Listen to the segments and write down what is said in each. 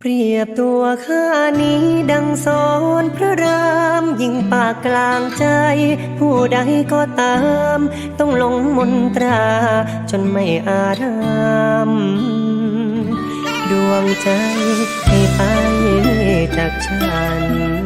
เปรียบตัวข้านี้ดังสอนพระรามยิ่งปากกลางใจ ผู้ใดก็ตาม ต้องลงมนตรา จนไม่อาจห้ามดวงใจให้ไปจากฉัน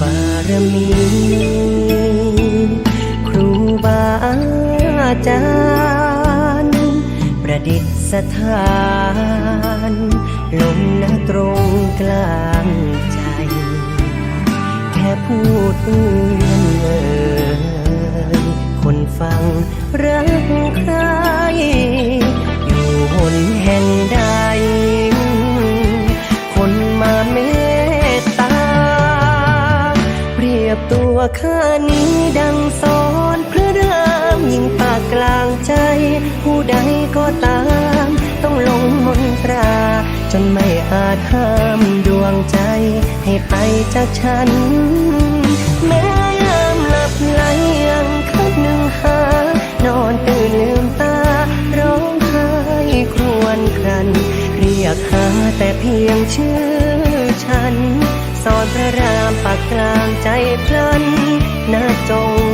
บารมี ครูบาอาจารย์ ประดิษฐานลงนะตรงกลางใจ แค่พูดเอื้อนเอ่ยคนฟังรักใคร ข้านี้ดังสอนพระรามยิ่งปากกลางใจ ผู้ใดก็ตาม ต้องลงมนตรา จนไม่อาจห้ามดวงใจ ให้ไปจากฉัน แม้ยามหลับไหลยังคืนหนึ่งหา นอนตื่นลืมตา ร้องไห้ครวญครัน เรียกหาแต่เพียงชื่อฉัน สอนพระรามปากกลางใจพลันนาจง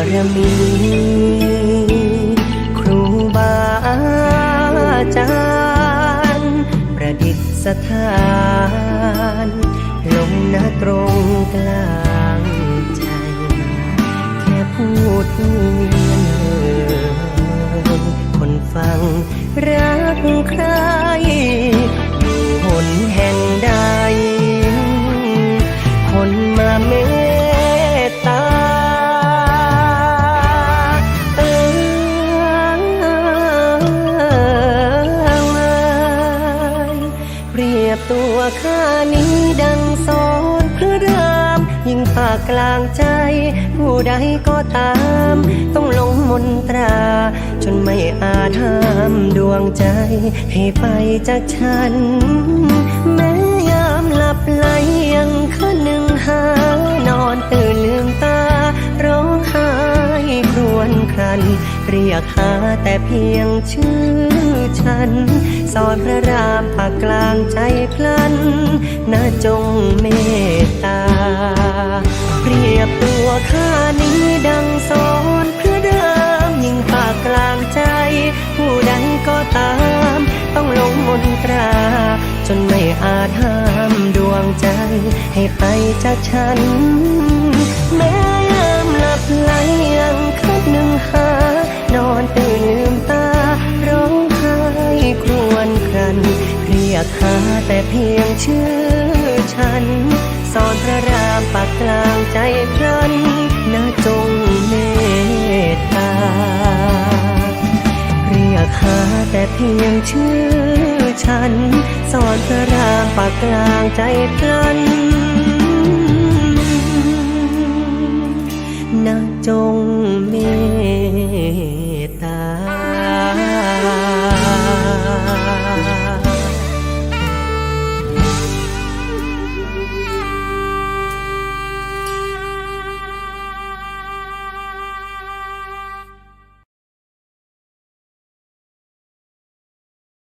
ารมี ครูบาอาจารย์ ประดิษฐาน ลงนาตรงกลางใจ แค่พูดเอื้อนเอ่ยคนฟังรักใคร วข้านี้ดังสอนพระรามยิ่งฝากกลางใจ ผู้ใดก็ตาม ต้องลงมนตรา จนไม่อาจห้ามดวงใจ ให้ไปจากฉัน แม้ยามหลับไหล รียกหาแต่เพียงชื่อฉันสอนพระรามปากกลางใจพลันน่าจงเมตตา เปรียบตัวข้านี้ดังสอนพระรามยิ่งปากกลางใจ ผู้ใดก็ตาม ต้องลงมนตรา จนไม่อาจห้ามดวงใจ ให้ไปจากฉัน แม้ยามหลับไหลยังคืนหนึ่งหา นอนตื่นลืมตา ร้องไห้ครวญครัน เรียกหาแต่เพียงชื่อฉัน สอนพระรามปากกลางใจพรันนาจงเมตตา เรียกหาแต่เพียงชื่อฉัน สอนพระรามปากกลางใจพลันนาจง